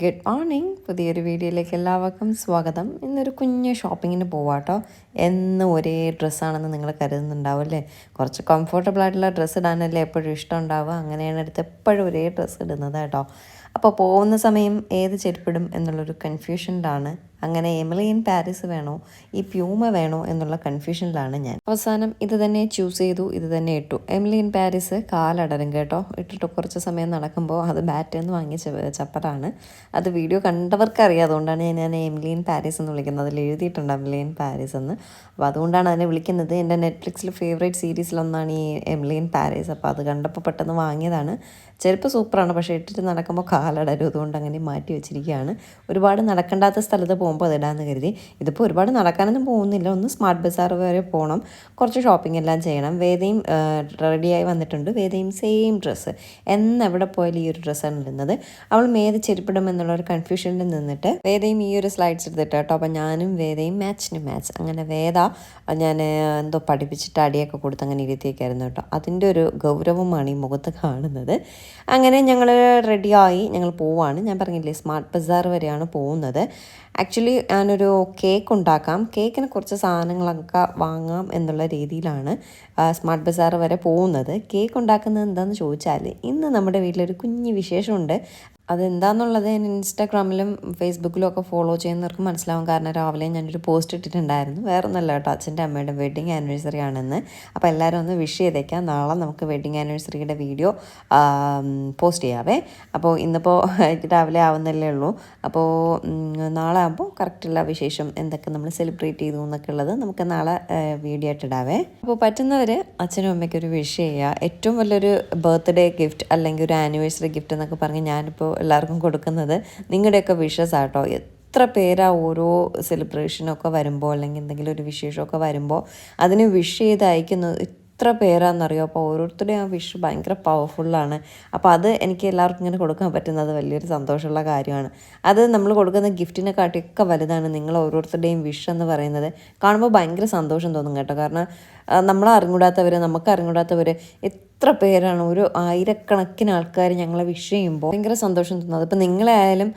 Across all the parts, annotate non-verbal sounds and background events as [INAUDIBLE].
Good morning. പുതിയൊരു വീഡിയോയിലേക്ക് എല്ലാവർക്കും സ്വാഗതം. ഇന്നൊരു കുഞ്ഞ് ഷോപ്പിങ്ങിന് പോവാട്ടോ എന്നും ഒരേ ഡ്രസ്സാണെന്ന് നിങ്ങൾ കരുതുന്നുണ്ടാവും അല്ലേ? കുറച്ച് കംഫർട്ടബിൾ ആയിട്ടുള്ള ഡ്രസ്സ് ഇടാനല്ലേ എപ്പോഴും ഇഷ്ടം ഉണ്ടാവുക അങ്ങനെയാണ് എടുത്ത് എപ്പോഴും ഒരേ ഡ്രസ്സ് ഇടുന്നത് കേട്ടോ. അപ്പോൾ പോകുന്ന സമയം ഏത് ചെരുപ്പിടും എന്നുള്ളൊരു കൺഫ്യൂഷനിലാണ് അങ്ങനെ എമിലിയൻ പാരീസ് വേണോ? ഈ പ്യൂമ വേണോ? എന്നുള്ള കൺഫ്യൂഷനിലാണ് ഞാൻ. അവസാനം ഇത് തന്നെ ചൂസ് ചെയ്തു ഇത് തന്നെ ഇട്ടു. എമിലിയൻ പാരീസ് കാലടരും കേട്ടോ. ഇട്ടിട്ട് കുറച്ച് സമയം നടക്കുമ്പോൾ അത് ബാറ്റ് എന്ന് വാങ്ങിയ ചപ്പറാണ്. അത് വീഡിയോ കണ്ടവർക്ക് അറിയാതുകൊണ്ടാണ് ഞാൻ ഞാൻ എമിലിയൻ പാരീസ് എന്ന് വിളിക്കുന്നത്. അതിൽ എഴുതിയിട്ടുണ്ട് എമിലിയൻ പാരീസ് എന്ന്. അപ്പോൾ അതുകൊണ്ടാണ് അതിനെ വിളിക്കുന്നത്. എന്റെ നെറ്റ്ഫ്ലിക്സിൽ ഫേവറേറ്റ് സീരീസിലൊന്നാണ് ഈ എമിലിയൻ പാരീസ്. അപ്പോൾ അത് കണ്ടപ്പോൾ പെട്ടെന്ന് വാങ്ങിയതാണ്. ചെരുപ്പ് സൂപ്പറാണ് പക്ഷേ ഇട്ടിട്ട് നടക്കുമ്പോൾ കാലടരും. അതുകൊണ്ട് അങ്ങനെ മാറ്റി വെച്ചിരിക്കുകയാണ്. ഒരുപാട് നടക്കേണ്ടാത്ത സ്ഥലത്ത് പോകുമ്പോൾ അതിടാന്ന് കരുതി. ഇതിപ്പോൾ ഒരുപാട് നടക്കാനൊന്നും പോകുന്നില്ല. ഒന്ന് സ്മാർട്ട് ബസാർ വരെ പോകണം. കുറച്ച് ഷോപ്പിംഗ് എല്ലാം ചെയ്യണം. വേദയും റെഡിയായി വന്നിട്ടുണ്ട്. വേദയും സെയിം ഡ്രസ്സ് എന്നെവിടെ പോയാലും ഈ ഒരു ഡ്രസ്സാണ് ഇടുന്നത്. അവൾ മേത് ചെരുപ്പിടും എന്നുള്ള ഒരു കൺഫ്യൂഷനിൽ നിന്നിട്ട് വേദയും ഈ ഒരു സ്ലൈഡ്സ് എടുത്തിട്ട് കേട്ടോ അപ്പോൾ ഞാനും വേദയും മാച്ചിന് മാച്ച് അങ്ങനെ വേദ ഞാൻ എന്തോ പഠിപ്പിച്ചിട്ട് അടിയൊക്കെ കൊടുത്ത് അങ്ങനെ ഇരുത്തിയേക്കായിരുന്നു കേട്ടോ. അതിന്റെ ഒരു ഗൗരവമാണ് ഈ മുഖത്ത് കാണുന്നത്. അങ്ങനെ ഞങ്ങൾ റെഡിയായി. ഞങ്ങൾ പോവാണ്. ഞാൻ പറഞ്ഞില്ലേ സ്മാർട്ട് ബസാർ വരെയാണ് പോകുന്നത്. ആക്ച്വലി ഞാനൊരു കേക്ക് ഉണ്ടാക്കാം. കേക്കിന് കുറച്ച് സാധനങ്ങളൊക്കെ വാങ്ങാം എന്നുള്ള രീതിയിലാണ് സ്മാർട്ട് ബസാർ വരെ പോകുന്നത്. കേക്ക് ഉണ്ടാക്കുന്നത് എന്താണെന്ന് ചോദിച്ചാൽ ഇന്ന് നമ്മുടെ വീട്ടിലൊരു കുഞ്ഞ് വിശേഷമുണ്ട്. അതെന്താണെന്നുള്ളത് ഞാൻ ഇൻസ്റ്റാഗ്രാമിലും ഫേസ്ബുക്കിലും ഒക്കെ ഫോളോ ചെയ്യുന്നവർക്ക് മനസ്സിലാവും. കാരണം രാവിലെ ഞാനൊരു പോസ്റ്റ് ഇട്ടിട്ടുണ്ടായിരുന്നു. വേറെ ഒന്നല്ല കേട്ടോ അച്ഛന്റെ അമ്മയുടെ വെഡിങ് ആനിവേഴ്സറി ആണെന്ന്. അപ്പോൾ എല്ലാവരും ഒന്ന് വിഷ് ചെയ്തേക്കാം. നാളെ നമുക്ക് വെഡിങ് ആനിവേഴ്സറിയുടെ വീഡിയോ പോസ്റ്റ് ചെയ്യാവേ. അപ്പോൾ ഇന്നിപ്പോൾ [LAUGHS] രാവിലെ ആവുന്നല്ലേ ഉള്ളൂ. അപ്പോൾ നാളെ ആകുമ്പോൾ കറക്റ്റുള്ള വിശേഷം എന്തൊക്കെ നമ്മൾ സെലിബ്രേറ്റ് ചെയ്തു എന്നൊക്കെ ഉള്ളത് നമുക്ക് നാളെ വീഡിയോ ആയിട്ടിടാവേ അപ്പോൾ പറ്റുന്നവർ അച്ഛനും അമ്മയ്ക്കൊരു വിഷ് ചെയ്യുക. ഏറ്റവും വലിയൊരു ബർത്ത്ഡേ ഗിഫ്റ്റ് അല്ലെങ്കിൽ ഒരു ആനിവേഴ്സറി ഗിഫ്റ്റ് എന്നൊക്കെ പറഞ്ഞ് ഞാനിപ്പോൾ എല്ലാവർക്കും കൊടുക്കുന്നത്. നിങ്ങളുടെയൊക്കെ വിഷസ് ആട്ടോ. എത്ര പേരാ ഓരോ സെലിബ്രേഷനൊക്കെ വരുമ്പോൾ അല്ലെങ്കിൽ എന്തെങ്കിലും ഒരു വിശേഷമൊക്കെ വരുമ്പോൾ അതിന് വിഷ് ചെയ്ത് അയക്കുന്നത് എത്ര പേരാണെന്നറിയോ അപ്പോൾ ഓരോരുത്തരുടെയും ആ വിഷ് ഭയങ്കര പവർഫുള്ളാണ് അപ്പോൾ അത് എനിക്ക് എല്ലാവർക്കും ഇങ്ങനെ കൊടുക്കാൻ പറ്റുന്നത് വലിയൊരു സന്തോഷമുള്ള കാര്യമാണ്. അത് നമ്മൾ കൊടുക്കുന്ന ഗിഫ്റ്റിനെ കാട്ടിയൊക്കെ വലുതാണ് നിങ്ങൾ ഓരോരുത്തരുടെയും വിഷ് എന്ന് പറയുന്നത്. കാണുമ്പോൾ ഭയങ്കര സന്തോഷം തോന്നും കേട്ടോ. കാരണം ആ, നമ്മളെ അറിഞ്ഞൂടാത്തവർ നമുക്ക് അറിഞ്ഞൂടാത്തവർ എത്ര പേരാണ് ഒരു ആയിരക്കണക്കിന് ആൾക്കാർ ഞങ്ങളെ വിഷ് ചെയ്യുമ്പോൾ ഭയങ്കര സന്തോഷം തോന്നുന്നത്. നിങ്ങളെ ആയാലും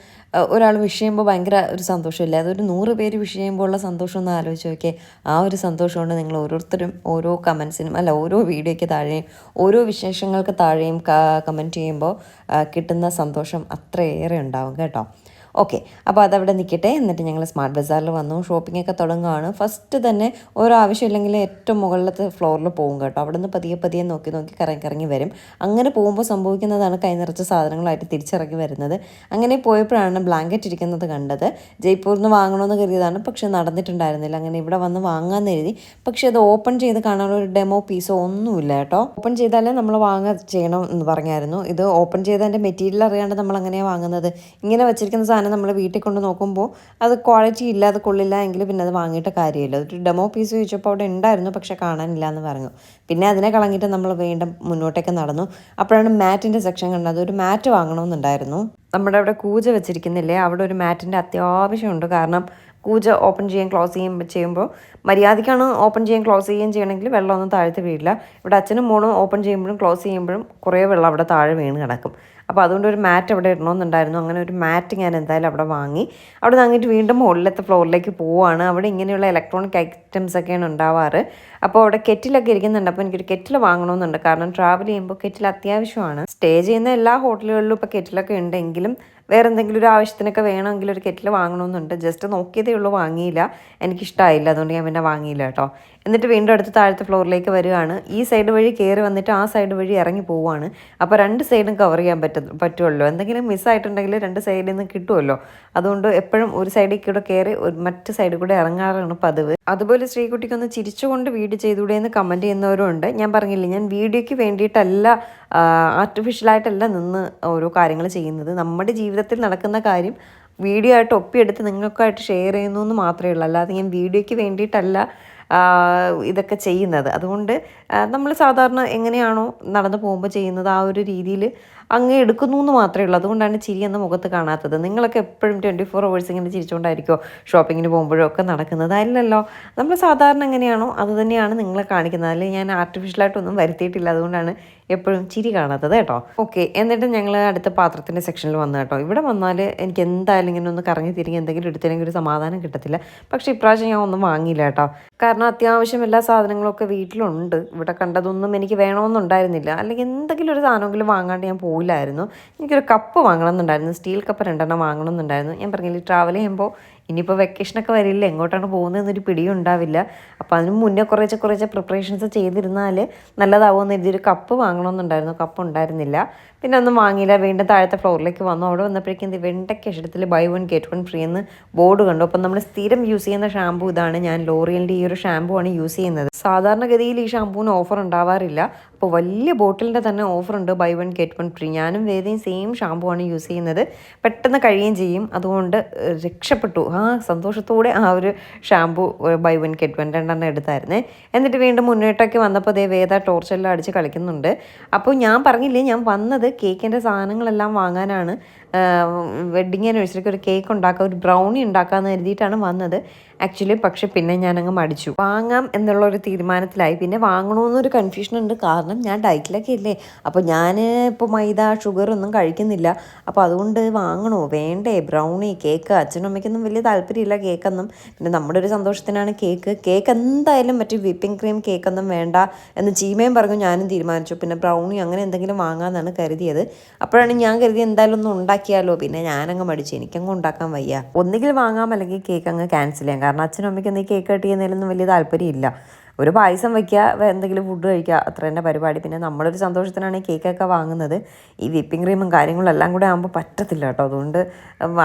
ഒരാൾ വിഷ് ചെയ്യുമ്പോൾ ഭയങ്കര ഒരു സന്തോഷമില്ല? അതൊരു നൂറ് പേര് വിഷ് ചെയ്യുമ്പോൾ ഉള്ള സന്തോഷം ഒന്ന് ആലോചിച്ച് നോക്കിയേ. ആ ഒരു സന്തോഷം സന്തോഷമുണ്ട് നിങ്ങൾ ഓരോരുത്തരും ഓരോ കമൻസിനും അല്ല ഓരോ വീഡിയോയ്ക്ക് താഴെയും ഓരോ വിശേഷങ്ങൾക്ക് താഴെയും കമന്റ് ചെയ്യുമ്പോൾ കിട്ടുന്ന സന്തോഷം അത്രയേറെ ഉണ്ടാവും കേട്ടോ. ഓക്കെ അപ്പോൾ അതവിടെ നിൽക്കട്ടെ എന്നിട്ട് ഞങ്ങൾ സ്മാർട്ട് ബസാറിൽ വന്നു. ഷോപ്പിംഗ് ഒക്കെ തുടങ്ങുകയാണ് ഫസ്റ്റ് തന്നെ ഓരോ ആവശ്യമില്ലെങ്കിൽ ഏറ്റവും മുകളിലത്തെ ഫ്ലോറിൽ പോകും കേട്ടോ. അവിടെ നിന്ന് പതിയെ പതിയെ നോക്കി നോക്കി കറങ്ങി കറങ്ങി വരും. അങ്ങനെ പോകുമ്പോൾ സംഭവിക്കുന്നതാണ് കൈ നിറച്ച സാധനങ്ങളായിട്ട് തിരിച്ചിറങ്ങി വരുന്നത്. അങ്ങനെ പോയപ്പോഴാണ് ബ്ലാങ്കറ്റ് ഇരിക്കുന്നത് കണ്ടത്. ജയ്പൂരിൽ നിന്ന് വാങ്ങണമെന്ന് കരുതിയതാണ്. പക്ഷേ നടന്നിട്ടുണ്ടായിരുന്നില്ല. അങ്ങനെ ഇവിടെ വന്ന് വാങ്ങാമെന്ന് എഴുതി പക്ഷേ അത് ഓപ്പൺ ചെയ്ത് കാണാനുള്ള ഒരു ഡെമോ പീസോ ഒന്നുമില്ല കേട്ടോ. ഓപ്പൺ ചെയ്താലേ നമ്മൾ വാങ്ങാൻ ചെയ്യണം എന്ന് പറഞ്ഞായിരുന്നു. ഇത് ഓപ്പൺ ചെയ്തതിന്റെ മെറ്റീരിയൽ അറിയാണ്ട് നമ്മൾ അങ്ങനെയാണ് വാങ്ങുന്നത്. ഇങ്ങനെ വെച്ചിരിക്കുന്ന സാധനം നമ്മൾ വീട്ടിൽ കൊണ്ട് നോക്കുമ്പോൾ അത് ക്വാളിറ്റി ഇല്ല അത് കൊള്ളില്ല എങ്കിൽ പിന്നെ അത് വാങ്ങിയിട്ട് കാര്യമില്ല. ഒരു ഡെമോ പീസ് ചോദിച്ചപ്പോൾ അവിടെ ഉണ്ടായിരുന്നു പക്ഷേ കാണാനില്ല എന്ന് പറഞ്ഞു. പിന്നെ അതിനെ കളഞ്ഞിട്ട് നമ്മൾ വീണ്ടും മുന്നോട്ടേക്ക് നടന്നു. അപ്പോഴാണ് മാറ്റിന്റെ സെക്ഷൻ കണ്ടത്. ഒരു മാറ്റ് വാങ്ങണമെന്നുണ്ടായിരുന്നു നമ്മുടെ അവിടെ കൂജ വെച്ചിരിക്കുന്നില്ലേ? അവിടെ ഒരു മാറ്റിന്റെ അത്യാവശ്യമുണ്ട് കാരണം കൂജ ഓപ്പൺ ചെയ്യാൻ ക്ലോസ് ചെയ്യും ചെയ്യുമ്പോൾ മര്യാദയ്ക്കാണ് ഓപ്പൺ ചെയ്യാൻ ക്ലോസ് ചെയ്യുകയും ചെയ്യണമെങ്കിൽ വെള്ളമൊന്നും താഴത്ത് വീഴില്ല. ഇവിടെ അച്ഛനും മോളും ഓപ്പൺ ചെയ്യുമ്പോഴും ക്ലോസ് ചെയ്യുമ്പോഴും കുറേ വെള്ളം അവിടെ താഴെ വീണ് കിടക്കും. അപ്പോൾ അതുകൊണ്ട് ഒരു മാറ്റ് അവിടെ ഇടണമെന്നുണ്ടായിരുന്നു. അങ്ങനെ ഒരു മാറ്റ് ഞാൻ എന്തായാലും അവിടെ വാങ്ങി. അവിടെ വാങ്ങിയിട്ട് വീണ്ടും മുകളിലത്തെ ഫ്ലോറിലേക്ക് പോവുകയാണ് അവിടെ ഇങ്ങനെയുള്ള ഇലക്ട്രോണിക് ഐറ്റംസ് ഒക്കെയാണ് ഉണ്ടാവാറ്. അപ്പോൾ അവിടെ കെറ്റിലൊക്കെ ഇരിക്കുന്നുണ്ട്. അപ്പോൾ എനിക്കൊരു കെറ്റിൽ വാങ്ങണമെന്നുണ്ട്. കാരണം ട്രാവൽ ചെയ്യുമ്പോൾ കെറ്റിൽ അത്യാവശ്യമാണ്. സ്റ്റേ ചെയ്യുന്ന എല്ലാ ഹോട്ടലുകളിലും ഇപ്പോൾ കെറ്റിലൊക്കെ ഉണ്ടെങ്കിലും വേറെ എന്തെങ്കിലും ഒരു ആവശ്യത്തിനൊക്കെ വേണമെങ്കിൽ ഒരു കെറ്റിൽ വാങ്ങണമെന്നുണ്ട്. ജസ്റ്റ് നോക്കിയതേ ഉള്ളൂ വാങ്ങിയില്ല. എനിക്കിഷ്ടമായില്ല അതുകൊണ്ട് ഞാൻ പിന്നെ വാങ്ങിയില്ല കേട്ടോ. എന്നിട്ട് വീണ്ടും അടുത്ത് താഴത്തെ ഫ്ലോറിലേക്ക് വരികയാണ് ഈ സൈഡ് വഴി കയറി വന്നിട്ട് ആ സൈഡ് വഴി ഇറങ്ങി പോവുകയാണ് അപ്പോൾ രണ്ട് സൈഡും കവർ ചെയ്യാൻ പറ്റും പറ്റുമല്ലോ എന്തെങ്കിലും മിസ്സായിട്ടുണ്ടെങ്കിൽ രണ്ട് സൈഡിൽ നിന്ന് കിട്ടുമല്ലോ അതുകൊണ്ട് എപ്പോഴും ഒരു സൈഡിൽ കൂടെ കയറി മറ്റ് സൈഡിൽ കൂടെ ഇറങ്ങാറാണ് പതിവ്. അതുപോലെ ശ്രീകുട്ടിക്കൊന്ന് ചിരിച്ചുകൊണ്ട് വീഡിയോ ചെയ്തുകൂടെ എന്ന് കമന്റ് ചെയ്യുന്നവരും ഉണ്ട് ഞാൻ പറഞ്ഞില്ലേ ഞാൻ വീഡിയോയ്ക്ക് വേണ്ടിയിട്ടല്ല ആർട്ടിഫിഷ്യലായിട്ടല്ല നിന്ന് ഓരോ കാര്യങ്ങൾ ചെയ്യുന്നത്. നമ്മുടെ ജീവിതത്തിൽ നടക്കുന്ന കാര്യം വീഡിയോ ആയിട്ട് ഒപ്പിയെടുത്ത് നിങ്ങൾക്കായിട്ട് ഷെയർ ചെയ്യുന്നു എന്ന് മാത്രമേ ഉള്ളൂ. അല്ലാതെ ഞാൻ വീഡിയോയ്ക്ക് വേണ്ടിയിട്ടല്ല ഇതൊക്കെ ചെയ്യുന്നത്. അതുകൊണ്ട് നമ്മൾ സാധാരണ എങ്ങനെയാണോ നടന്നു പോകുമ്പോൾ ചെയ്യുന്നത് ആ ഒരു രീതിയിൽ അങ്ങ് എടുക്കുന്നു എന്ന് മാത്രമേ ഉള്ളൂ. അതുകൊണ്ടാണ് ചിരി എന്ന മുഖത്ത് കാണാത്തത്. നിങ്ങളൊക്കെ എപ്പോഴും ട്വന്റി ഫോർ അവേഴ്സ് ഇങ്ങനെ ചിരിച്ചുകൊണ്ടായിരിക്കുമോ ഷോപ്പിങ്ങിന് പോകുമ്പോഴും ഒക്കെ നടക്കുന്നത്. അല്ലല്ലോ. നമ്മൾ സാധാരണ എങ്ങനെയാണോ അത് തന്നെയാണ് നിങ്ങളെ കാണിക്കുന്നത്. അതിൽ ഞാൻ ആർട്ടിഫിഷ്യലായിട്ടൊന്നും വരുത്തിയിട്ടില്ല. അതുകൊണ്ടാണ് എപ്പോഴും ചിരി കാണാത്തത് കേട്ടോ. ഓക്കെ എന്നിട്ട് ഞങ്ങൾ അടുത്ത പാത്രത്തിന്റെ സെക്ഷനിൽ വന്നു കേട്ടോ. ഇവിടെ വന്നാൽ എനിക്ക് എന്തായാലും ഇങ്ങനെ ഒന്ന് കറങ്ങി തിരിഞ്ഞ് എന്തെങ്കിലും എടുത്തില്ലെങ്കിൽ ഒരു സമാധാനം കിട്ടത്തില്ല. പക്ഷേ ഇപ്രാവശ്യം ഞാൻ ഒന്നും വാങ്ങിയില്ല കേട്ടോ. കാരണം അത്യാവശ്യം എല്ലാ സാധനങ്ങളൊക്കെ വീട്ടിലുണ്ട്. കണ്ടതൊന്നും എനിക്ക് വേണമെന്നുണ്ടായിരുന്നില്ല അല്ലെങ്കിൽ എന്തെങ്കിലും ഒരു സാധനമെങ്കിലും വാങ്ങാണ്ട് ഞാൻ പോയില്ലായിരുന്നു. എനിക്കൊരു കപ്പ് വാങ്ങണം എന്നുണ്ടായിരുന്നു സ്റ്റീൽ കപ്പ് രണ്ടെണ്ണം വാങ്ങണം എന്നുണ്ടായിരുന്നു ഞാൻ പറഞ്ഞില്ല ട്രാവൽ ചെയ്യുമ്പോൾ ഇനിയിപ്പോൾ വെക്കേഷനൊക്കെ വരില്ല എങ്ങോട്ടാണ് പോകുന്നത് എന്നൊരു പിടിയും ഉണ്ടാവില്ല അപ്പോൾ അതിന് മുന്നേ കുറേശ്ശെ കുറേശ്ശെ പ്രിപ്പറേഷൻസ് ചെയ്തിരുന്നാൽ നല്ലതാവുമെന്ന് എഴുതി ഒരു കപ്പ് വാങ്ങണമെന്നുണ്ടായിരുന്നു. കപ്പ് ഉണ്ടായിരുന്നില്ല. പിന്നെ ഒന്നും വാങ്ങിയില്ല. വീണ്ടും താഴത്തെ ഫ്ലോറിലേക്ക് വന്നു. അവിടെ വന്നപ്പോഴേക്കും വെണ്ടയ്ക്ക് ഇഷ്ടത്തിൽ buy one get one free എന്ന് ബോർഡ് കണ്ടു. അപ്പം നമ്മൾ സ്ഥിരം യൂസ് ചെയ്യുന്ന ഷാമ്പൂ ഇതാണ്. ഞാൻ ലോറിയലിന്റെ ഈ ഒരു ഷാമ്പൂ ആണ് യൂസ് ചെയ്യുന്നത്. സാധാരണഗതിയിൽ ഈ ഷാമ്പൂവിന് ഓഫർ ഉണ്ടാവാറില്ല. അപ്പോൾ വലിയ ബോട്ടിലിന്റെ തന്നെ ഓഫർ ഉണ്ട്. Buy one get one free ഞാനും വേദയും സെയിം ഷാമ്പൂ ആണ് യൂസ് ചെയ്യുന്നത്. പെട്ടെന്ന് കഴിയുകയും ചെയ്യും. അതുകൊണ്ട് രക്ഷപ്പെട്ടു. ആ സന്തോഷത്തോടെ ആ ഒരു shampoo buy one get one രണ്ടെണ്ണം എടുത്തായിരുന്നേ. എന്നിട്ട് വീണ്ടും മുന്നോട്ടൊക്കെ വന്നപ്പോൾ ദേ വേദ ടോർച്ചെല്ലാം അടിച്ച് കളിക്കുന്നുണ്ട്. അപ്പോൾ ഞാൻ പറഞ്ഞില്ലേ ഞാൻ വന്നത് കേക്കിന്റെ സാധനങ്ങളെല്ലാം വാങ്ങാനാണ്. വെഡ്ഡിങ് ആനിവേഴ്സറിക്ക് ഒരു കേക്ക് ഉണ്ടാക്കുക ഒരു ബ്രൗണി ഉണ്ടാക്കാമെന്ന് കരുതിയിട്ടാണ് വന്നത്. ആക്ച്വലി പക്ഷെ പിന്നെ ഞാനങ്ങ് മടിച്ചു. വാങ്ങാം എന്നുള്ള ഒരു തീരുമാനത്തിലായി. പിന്നെ വാങ്ങണമെന്നൊരു കൺഫ്യൂഷൻ ഉണ്ട്. കാരണം ഞാൻ ഡയറ്റിലൊക്കെ ഇല്ലേ? അപ്പോൾ ഞാൻ ഇപ്പോൾ മൈദ ഷുഗർ ഒന്നും കഴിക്കുന്നില്ല. അപ്പോൾ അതുകൊണ്ട് വാങ്ങണോ? വേണ്ടേ. ബ്രൗണി കേക്ക് അച്ഛനും അമ്മയ്ക്കൊന്നും വലിയ താല്പര്യമില്ല കേക്കൊന്നും പിന്നെ നമ്മുടെ ഒരു സന്തോഷത്തിനാണ് കേക്ക് കേക്ക് എന്തായാലും മറ്റേ വിപ്പിംഗ് ക്രീം കേക്കൊന്നും വേണ്ട എന്ന് ചീമയും പറഞ്ഞു ഞാനും തീരുമാനിച്ചു. പിന്നെ ബ്രൗണി അങ്ങനെ എന്തെങ്കിലും വാങ്ങാമെന്നാണ് കരുതിയത്. അപ്പോഴാണ് ഞാൻ കരുതി എന്തായാലും ഒന്ന് ഉണ്ടാക്കിയാലോ? പിന്നെ ഞാനങ്ങ് മടിച്ചു. എനിക്കങ്ങ് ഉണ്ടാക്കാൻ വയ്യ. ഒന്നുകിൽ വാങ്ങാം അല്ലെങ്കിൽ കേക്ക് അങ്ങ് ക്യാൻസൽ ചെയ്യാം. കാരണം അച്ഛനും അമ്മയ്ക്കൊന്നും ഈ കേക്ക് കട്ട് ചെയ്യുന്നതിലൊന്നും വലിയ താല്പര്യമില്ല. ഒരു പായസം വയ്ക്കുക എന്തെങ്കിലും ഫുഡ് കഴിക്കുക അത്ര തന്നെ പരിപാടി. പിന്നെ നമ്മളൊരു സന്തോഷത്തിനാണ് ഈ കേക്കൊക്കെ വാങ്ങുന്നത്. ഈ വിപ്പിംഗ് ക്രീമും കാര്യങ്ങളും എല്ലാം കൂടെ ആകുമ്പോൾ പറ്റത്തില്ല കേട്ടോ. അതുകൊണ്ട്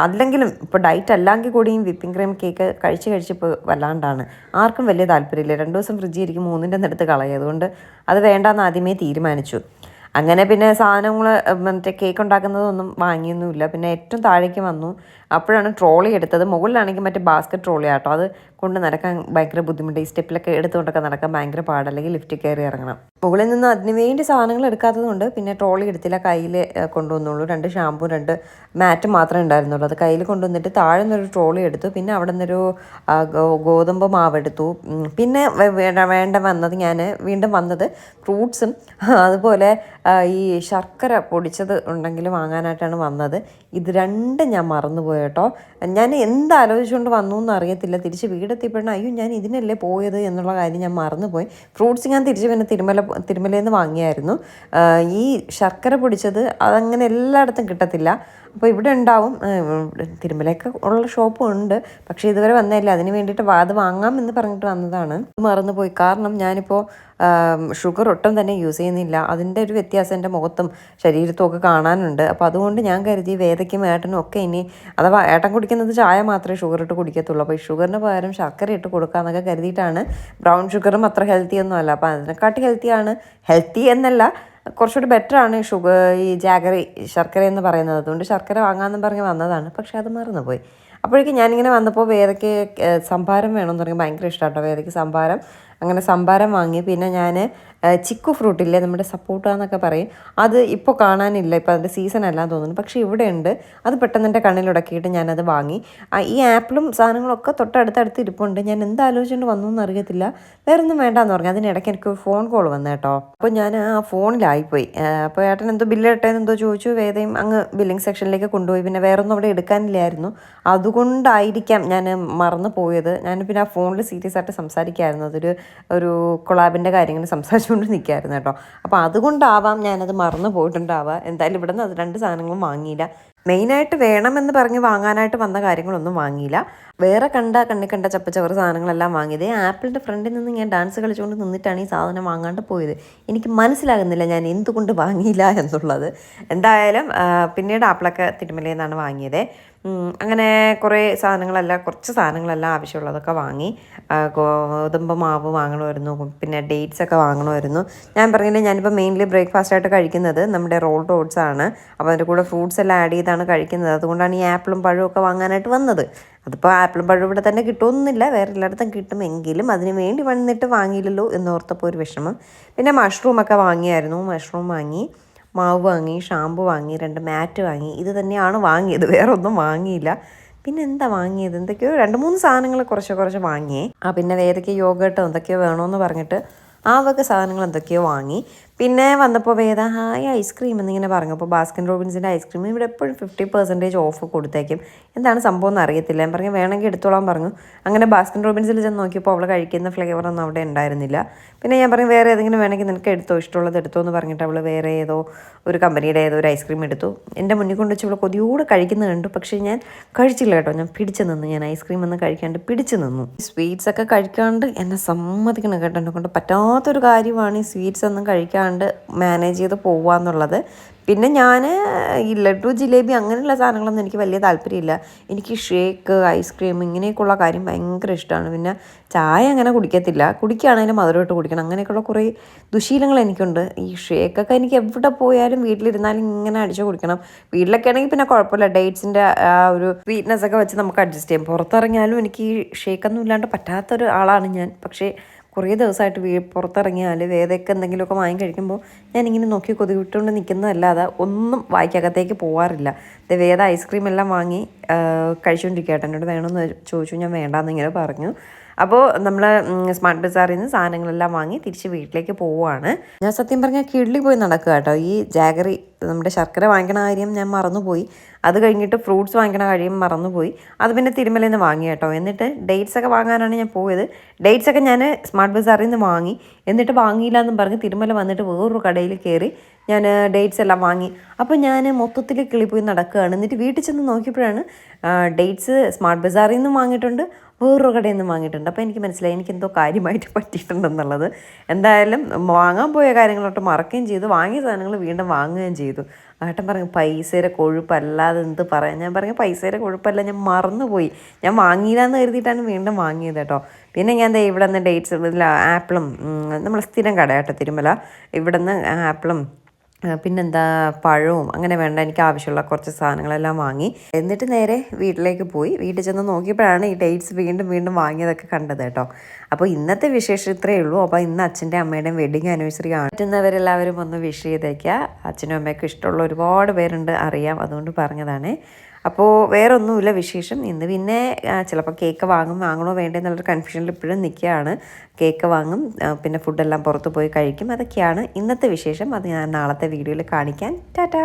അല്ലെങ്കിലും ഇപ്പോൾ ഡയറ്റ് അല്ലെങ്കിൽ കൂടിയും വിപ്പിംഗ് ക്രീം കേക്ക് കഴിച്ച് കഴിച്ച് ഇപ്പോൾ വല്ലാണ്ടാണ്. ആർക്കും വലിയ താല്പര്യമില്ല. രണ്ട് ദിവസം ഫ്രിഡ്ജിൽ ഇരിക്കും മൂന്നിന്റെ അടുത്ത് കളയും. അതുകൊണ്ട് അത് വേണ്ടാന്ന് ആദ്യമേ തീരുമാനിച്ചു. അങ്ങനെ പിന്നെ സാധനങ്ങൾ മറ്റേ കേക്ക് ഉണ്ടാക്കുന്നതൊന്നും വാങ്ങിയൊന്നുമില്ല. പിന്നെ ഏറ്റവും താഴേക്ക് വന്നു. അപ്പോഴാണ് ട്രോളി എടുത്തത്. മുകളിലാണെങ്കിൽ മറ്റേ ബാസ്ക്കറ്റ് ട്രോളി ആട്ടോ അത് കൊണ്ട് നടക്കാൻ ഭയങ്കര ബുദ്ധിമുട്ട്. ഈ സ്റ്റെപ്പിലൊക്കെ എടുത്തുകൊണ്ടൊക്കെ നടക്കാൻ ഭയങ്കര പാട്. അല്ലെങ്കിൽ ലിഫ്റ്റ് കയറി ഇറങ്ങണം. മുകളിൽ നിന്ന് അതിന് വേണ്ടി സാധനങ്ങൾ എടുക്കാത്തതുകൊണ്ട് പിന്നെ ട്രോളി എടുത്തില്ല. കയ്യിൽ കൊണ്ടുവന്നുള്ളൂ. രണ്ട് ഷാമ്പു രണ്ട് മാറ്റ് മാത്രമേ ഉണ്ടായിരുന്നുള്ളൂ. അത് കയ്യിൽ കൊണ്ടുവന്നിട്ട് താഴെ നിന്നൊരു ട്രോളി എടുത്തു. പിന്നെ അവിടെ നിന്നൊരു ഗോതമ്പ് മാവ് എടുത്തു. പിന്നെ വേണ്ട വന്നത് ഞാൻ വീണ്ടും വന്നത് ഫ്രൂട്ട്സും. അതുപോലെ ഈ ശർക്കര പൊടിച്ചത് ഉണ്ടെങ്കിൽ വാങ്ങാനായിട്ടാണ് വന്നത്. ഇത് രണ്ടും ഞാൻ മറന്നുപോയി കേട്ടോ. ഞാൻ എന്താലോചിച്ചുകൊണ്ട് വന്നു എന്ന് അറിയത്തില്ല തിരിച്ച് വീടെത്തിയപ്പോഴാണ് അയ്യോ ഞാൻ ഇതിനല്ലേ പോയത് എന്നുള്ള കാര്യം ഞാൻ മറന്നുപോയി. ഫ്രൂട്ട്സ് ഞാൻ തിരിച്ച് പിന്നെ തിരുമല തിരുമലയിൽ നിന്ന് വാങ്ങിയായിരുന്നു. ഈ ശർക്കര പൊടിച്ചത് അതങ്ങനെ എല്ലായിടത്തും കിട്ടത്തില്ല. അപ്പോൾ ഇവിടെ ഉണ്ടാവും. തിരുമലയൊക്കെ ഉള്ള ഷോപ്പും ഉണ്ട്. പക്ഷേ ഇതുവരെ വന്നതല്ല അതിന് വേണ്ടിയിട്ട് വാത് വാങ്ങാം എന്ന് പറഞ്ഞിട്ട് വന്നതാണ്. മറന്നുപോയി കാരണം ഞാനിപ്പോൾ ഷുഗർ ഒട്ടും തന്നെ യൂസ് ചെയ്യുന്നില്ല. അതിന്റെ ഒരു വ്യത്യാസം എന്റെ മുഖത്തും ശരീരത്തും ഒക്കെ കാണാനുണ്ട്. അപ്പോൾ അതുകൊണ്ട് ഞാൻ കരുതി വേദയ്ക്കും ഏട്ടനും ഒക്കെ ഇനി അഥവാ ഏട്ടൻ കുടിക്കുന്നത് ചായ മാത്രമേ ഷുഗർ ഇട്ട് കുടിക്കത്തുള്ളൂ. അപ്പോൾ ഈ ഷുഗറിന് പകരം ശർക്കര ഇട്ട് കൊടുക്കാമെന്നൊക്കെ കരുതിയിട്ടാണ് ബ്രൗൺ ഷുഗറും അത്ര ഹെൽത്തി ഒന്നും അല്ല. അപ്പോൾ അതിനെക്കാട്ടി ഹെൽത്തിയാണ് ഹെൽത്തി എന്നല്ല കുറച്ചുകൂടി ബെറ്റർ ആണ് ഷുഗർ ഈ ജാഗറി ശർക്കര എന്ന് പറയുന്നത്. അതുകൊണ്ട് ശർക്കര വാങ്ങാമെന്ന് പറഞ്ഞ് വന്നതാണ് പക്ഷേ അത് മറന്നുപോയി. അപ്പോഴേക്കും ഞാനിങ്ങനെ വന്നപ്പോൾ വേദയ്ക്ക് സംഭാരം വേണമെന്ന് പറഞ്ഞ് ഭയങ്കര ഇഷ്ടമാണ് കേട്ടോ വേദയ്ക്ക് സംഭാരം അങ്ങനെ സംഭാരം വാങ്ങി. പിന്നെ ഞാൻ ചിക്കു ഫ്രൂട്ടില്ലേ നമ്മുടെ സപ്പോട്ട എന്നൊക്കെ പറയും. അത് ഇപ്പോൾ കാണാനില്ല ഇപ്പോൾ അതിന്റെ സീസൺ എന്ന് തോന്നുന്നു. പക്ഷേ ഇവിടെ ഉണ്ട് അത് പെട്ടെന്ന് എന്റെ കണ്ണിലുടക്കിയിട്ട് ഞാനത് വാങ്ങി. ഈ ആപ്പിളും സാധനങ്ങളൊക്കെ തൊട്ടടുത്തടുത്ത് ഇരിപ്പുണ്ട്. ഞാൻ എന്ത് ആലോചിച്ചുകൊണ്ട് വന്നു എന്ന് അറിയത്തില്ല. വേറെ ഒന്നും വേണ്ടാന്ന് പറഞ്ഞു. അതിനിടയ്ക്ക് എനിക്ക് ഒരു ഫോൺ കോൾ വന്നു കേട്ടോ. അപ്പോൾ ഞാൻ ആ ഫോണിലായിപ്പോയി. അപ്പോൾ ഏട്ടൻ എന്തോ ബില്ല് ഇട്ടേന്ന് എന്തോ ചോദിച്ചു. വേദയും അങ്ങ് ബില്ലിംഗ് സെക്ഷനിലേക്ക് കൊണ്ടുപോയി. പിന്നെ വേറെ ഒന്നും അവിടെ എടുക്കാനില്ലായിരുന്നു. അതുകൊണ്ടായിരിക്കാം ഞാൻ മറന്നു പോയത് ഞാൻ പിന്നെ ആ ഫോണിൽ സീരിയസ് ആയിട്ട് സംസാരിക്കായിരുന്നു. അതൊരു ഒരു കൊളാബിന്റെ കാര്യങ്ങൾ സംസാരിച്ചുകൊണ്ട് നിൽക്കായിരുന്നു കേട്ടോ. അപ്പോൾ അതുകൊണ്ടാവാം ഞാനത് മറന്നു പോയിട്ടുണ്ടാവാം എന്തായാലും ഇവിടെ നിന്ന് രണ്ട് സാധനങ്ങളും വാങ്ങിയില്ല. മെയിനായിട്ട് വേണമെന്ന് പറഞ്ഞ് വാങ്ങാനായിട്ട് വന്ന കാര്യങ്ങളൊന്നും വാങ്ങിയില്ല. വേറെ കണ്ട കണ്ണി കണ്ട ചപ്പച്ചവറ് സാധനങ്ങളെല്ലാം വാങ്ങിയത്. ആപ്പിളിന്റെ ഫ്രണ്ടിൽ നിന്ന് ഞാൻ ഡാൻസ് കളിച്ചുകൊണ്ട് നിന്നിട്ടാണ് ഈ സാധനം വാങ്ങാണ്ട് പോയത്. എനിക്ക് മനസ്സിലാകുന്നില്ല ഞാൻ എന്തുകൊണ്ട് വാങ്ങിയില്ല എന്നുള്ളത്. എന്തായാലും പിന്നീട് ആപ്പിളൊക്കെ തിരുമലയിൽ നിന്നാണ് വാങ്ങിയത്. അങ്ങനെ കുറേ സാധനങ്ങളല്ല കുറച്ച് സാധനങ്ങളെല്ലാം ആവശ്യമുള്ളതൊക്കെ വാങ്ങി. ഗോതമ്പ് മാവ് വാങ്ങണമായിരുന്നു പിന്നെ ഡേറ്റ്സ് ഒക്കെ വാങ്ങണമായിരുന്നു. ഞാൻ പറഞ്ഞില്ല ഞാനിപ്പോൾ മെയിൻലി ബ്രേക്ക്ഫാസ്റ്റ് ആയിട്ട് കഴിക്കുന്നത് നമ്മുടെ റോൾ ഓട്സ് ആണ്. അപ്പോൾ അതിന്റെ കൂടെ ഫ്രൂട്ട്സ് എല്ലാം ആഡ് ചെയ്താണ് കഴിക്കുന്നത്. അതുകൊണ്ടാണ് ഈ ആപ്പിളും പഴവും ഒക്കെ വാങ്ങാനായിട്ട് വന്നത്. അതിപ്പോൾ ആപ്പിളും പഴവും ഇവിടെ തന്നെ കിട്ടുമെന്നില്ല വേറെ എല്ലായിടത്തും കിട്ടും എങ്കിലും അതിന് വേണ്ടി വന്നിട്ട് വാങ്ങിയില്ലല്ലോ എന്നോർത്തപ്പോൾ ഒരു വിഷമം. പിന്നെ മഷ്റൂമൊക്കെ വാങ്ങിയായിരുന്നു മഷ്റൂം വാങ്ങി. മാവ് വാങ്ങി ഷാമ്പു വാങ്ങി രണ്ട് മാറ്റ് വാങ്ങി ഇത് തന്നെയാണ് വാങ്ങിയത്. വേറെ ഒന്നും വാങ്ങിയില്ല. പിന്നെ എന്താ വാങ്ങിയത്? എന്തൊക്കെയോ രണ്ട് മൂന്ന് സാധനങ്ങൾ കുറച്ച് കുറച്ച് വാങ്ങിയേ. ആ പിന്നെ ഏതൊക്കെയോ യോഗട്ടോ എന്തൊക്കെയോ വേണമെന്ന് പറഞ്ഞിട്ട് ആ വക സാധനങ്ങൾ എന്തൊക്കെയോ വാങ്ങി. പിന്നെ വന്നപ്പോൾ വേദ ഹായ് ഐസ്ക്രീം എന്നിങ്ങനെ പറഞ്ഞു. അപ്പോൾ ബാസ്കിൻ റോബിൻസിന്റെ ഐസ്ക്രീം ഇവിടെ എപ്പോഴും ഫിഫ്റ്റി പെർസെന്റേജ് ഓഫ് കൊടുത്തേക്കും. എന്താണ് സംഭവം എന്ന് അറിയത്തില്ല. ഞാൻ പറഞ്ഞു വേണമെങ്കിൽ എടുത്തോളാം പറഞ്ഞു. അങ്ങനെ ബാസ്കിൻ റോബിൻസിൽ ചെന്ന് നോക്കിയപ്പോൾ അവൾ കഴിക്കുന്ന ഫ്ലേവറൊന്നും അവിടെ ഉണ്ടായിരുന്നില്ല. പിന്നെ ഞാൻ പറഞ്ഞു വേറെ ഏതെങ്കിലും വേണമെങ്കിൽ നിനക്ക് എടുത്തോ? ഇഷ്ടമുള്ളത് എടുത്തോ എന്ന് പറഞ്ഞിട്ട് അവൾ വേറെ ഏതോ ഒരു കമ്പനിയുടെ ഏതോ ഒരു ഐസ്ക്രീം എടുത്തു. എന്റെ മുന്നിൽ കൊണ്ട് വെച്ച് അവൾ കൊതിയോട് കഴിക്കുന്നത് കണ്ടു. പക്ഷേ ഞാൻ കഴിച്ചില്ല കേട്ടോ. ഞാൻ പിടിച്ചു നിന്നു. ഞാൻ ഐസ്ക്രീം ഒന്നും കഴിക്കാണ്ട് പിടിച്ചു നിന്നു. സ്വീറ്റ്സ് ഒക്കെ കഴിക്കാണ്ട് എന്നെ സമ്മതിക്കണം കേട്ടോ. എന്നെ കൊണ്ട് പറ്റാത്തൊരു കാര്യമാണ് ഈ സ്വീറ്റ്സ് ഒന്നും കഴിക്കാണ്ട് മാനേജ് ചെയ്ത് പോവുക എന്നുള്ളത്. പിന്നെ ഞാൻ ഈ ലഡു ജിലേബി അങ്ങനെയുള്ള സാധനങ്ങളൊന്നും എനിക്ക് വലിയ താല്പര്യമില്ല. എനിക്ക് ഷേക്ക് ഐസ്ക്രീം ഇങ്ങനെയൊക്കെയുള്ള കാര്യം ഭയങ്കര ഇഷ്ടമാണ്. പിന്നെ ചായ അങ്ങനെ കുടിക്കത്തില്ല. കുടിക്കുകയാണെങ്കിലും മധുരമായിട്ട് കുടിക്കണം. അങ്ങനെയൊക്കെയുള്ള കുറേ ദുശീലങ്ങൾ എനിക്കുണ്ട്. ഈ ഷേക്കൊക്കെ എനിക്ക് എവിടെ പോയാലും വീട്ടിലിരുന്നാലും ഇങ്ങനെ അടിച്ചു കുടിക്കണം. വീട്ടിലൊക്കെ ആണെങ്കിൽ പിന്നെ കുഴപ്പമില്ല. ഡേറ്റ്സിന്റെ ആ ഒരു സ്വീറ്റ്നെസ് ഒക്കെ വെച്ച് നമുക്ക് അഡ്ജസ്റ്റ് ചെയ്യാം. പുറത്തിറങ്ങിയാലും എനിക്ക് ഈ ഷേക്കൊന്നും ഇല്ലാണ്ട് പറ്റാത്തൊരു ആളാണ് ഞാൻ. പക്ഷേ കുറേ ദിവസമായിട്ട് വീ പുറത്തിറങ്ങിയാൽ വേദയൊക്കെ എന്തെങ്കിലുമൊക്കെ വാങ്ങി കഴിക്കുമ്പോൾ ഞാനിങ്ങനെ നോക്കി കൊതുകിട്ടുകൊണ്ട് നിൽക്കുന്നതല്ലാതെ ഒന്നും വായിക്കകത്തേക്ക് പോകാറില്ല വേദ ഐസ്ക്രീം എല്ലാം വാങ്ങി കഴിച്ചുകൊണ്ടിരിക്കട്ടെ എന്നോട് വേണമെന്ന് ചോദിച്ചു. ഞാൻ വേണ്ടാന്ന് ഇങ്ങനെ പറഞ്ഞു. അപ്പോൾ നമ്മൾ സ്മാർട്ട് ബസാറിൽ നിന്ന് സാധനങ്ങളെല്ലാം വാങ്ങി തിരിച്ച് വീട്ടിലേക്ക് പോവുകയാണ്. ഞാൻ സത്യം പറഞ്ഞാൽ കിള്ളി പോയി നടക്കുക കേട്ടോ. ഈ ജാഗറി നമ്മുടെ ശർക്കര വാങ്ങിക്കണ കാര്യം ഞാൻ മറന്നുപോയി. അത് കഴിഞ്ഞിട്ട് ഫ്രൂട്ട്സ് വാങ്ങിക്കണ കാര്യം മറന്നുപോയി. അത് പിന്നെ തിരുമലയിൽ നിന്ന് വാങ്ങി കേട്ടോ. എന്നിട്ട് ഡേറ്റ്സ് ഒക്കെ വാങ്ങാനാണ് ഞാൻ പോയത്. ഡേറ്റ്സ് ഒക്കെ ഞാൻ സ്മാർട്ട് ബസാറിൽ നിന്ന് വാങ്ങി. എന്നിട്ട് വാങ്ങിയില്ല എന്നും പറഞ്ഞ് തിരുമല വന്നിട്ട് വേറൊരു കടയിൽ കയറി ഞാൻ ഡേറ്റ്സ് എല്ലാം വാങ്ങി. അപ്പോൾ ഞാൻ മൊത്തത്തിൽ കിളിപ്പോയി നടക്കുകയാണ്. എന്നിട്ട് വീട്ടിൽ ചെന്ന് നോക്കിയപ്പോഴാണ് ഡേറ്റ്സ് സ്മാർട്ട് ബസാറിൽ നിന്നും വാങ്ങിയിട്ടുണ്ട്. വേറൊരു കടയിൽ നിന്നും വാങ്ങിയിട്ടുണ്ട്. അപ്പോൾ എനിക്ക് മനസ്സിലായി എനിക്ക് എന്തോ കാര്യമായിട്ട് പറ്റിയിട്ടുണ്ടെന്നുള്ളത്. എന്തായാലും വാങ്ങാൻ പോയ കാര്യങ്ങളൊട്ട് മറക്കുകയും ചെയ്തു. വാങ്ങിയ സാധനങ്ങൾ വീണ്ടും വാങ്ങുകയും ചെയ്തു. ഏട്ടൻ പറഞ്ഞു പൈസയുടെ കൊഴുപ്പല്ലാതെ എന്ത് പറയാം? ഞാൻ പറഞ്ഞു പൈസയുടെ കൊഴുപ്പല്ല ഞാൻ മറന്നുപോയി. ഞാൻ വാങ്ങിയില്ല എന്ന് കരുതിയിട്ടാണ് വീണ്ടും വാങ്ങിയത് കേട്ടോ. പിന്നെ ഞാൻ ദേ ഇവിടെ നിന്ന് ഡേറ്റ്സ് ആപ്പിളും നമ്മൾ സ്ഥിരം കട കേട്ടോ തിരുമല. ഇവിടെ നിന്ന് ആപ്പിളും പിന്നെന്താ പഴവും അങ്ങനെ വേണ്ട എനിക്ക് ആവശ്യമുള്ള കുറച്ച് സാധനങ്ങളെല്ലാം വാങ്ങി. എന്നിട്ട് നേരെ വീട്ടിലേക്ക് പോയി. വീട്ടിൽ ചെന്ന് നോക്കിയപ്പോഴാണ് ഈ ഡേറ്റ്സ് വീണ്ടും വീണ്ടും വാങ്ങിയതൊക്കെ കണ്ടത് കേട്ടോ. അപ്പോൾ ഇന്നത്തെ വിശേഷം ഇത്രയേ ഉള്ളൂ. അപ്പോൾ ഇന്ന് അച്ഛന്റെ അമ്മയുടെയും വെഡിങ് ആനിവേഴ്സറി ആണ്. പറ്റുന്നവരെല്ലാവരും ഒന്ന് വിഷ് ചെയ്തേക്കുക അച്ഛനും അമ്മയ്ക്കും ഇഷ്ടമുള്ള ഒരുപാട് പേരുണ്ട് അറിയാം. അതുകൊണ്ട് പറഞ്ഞതാണേ. അപ്പോൾ വേറൊന്നുമില്ല വിശേഷം. ഇന്ന് പിന്നെ ചിലപ്പോൾ കേക്ക് വാങ്ങും വാങ്ങണോ വേണ്ടേ എന്നുള്ളൊരു കൺഫ്യൂഷനിൽ ഇപ്പോഴും നിൽക്കുകയാണ് കേക്ക് വാങ്ങും പിന്നെ ഫുഡെല്ലാം പുറത്ത് പോയി കഴിക്കും. അതൊക്കെയാണ് ഇന്നത്തെ വിശേഷം. അത് ഞാൻ നാളത്തെ വീഡിയോയിൽ കാണിക്കാൻ ടാറ്റാ!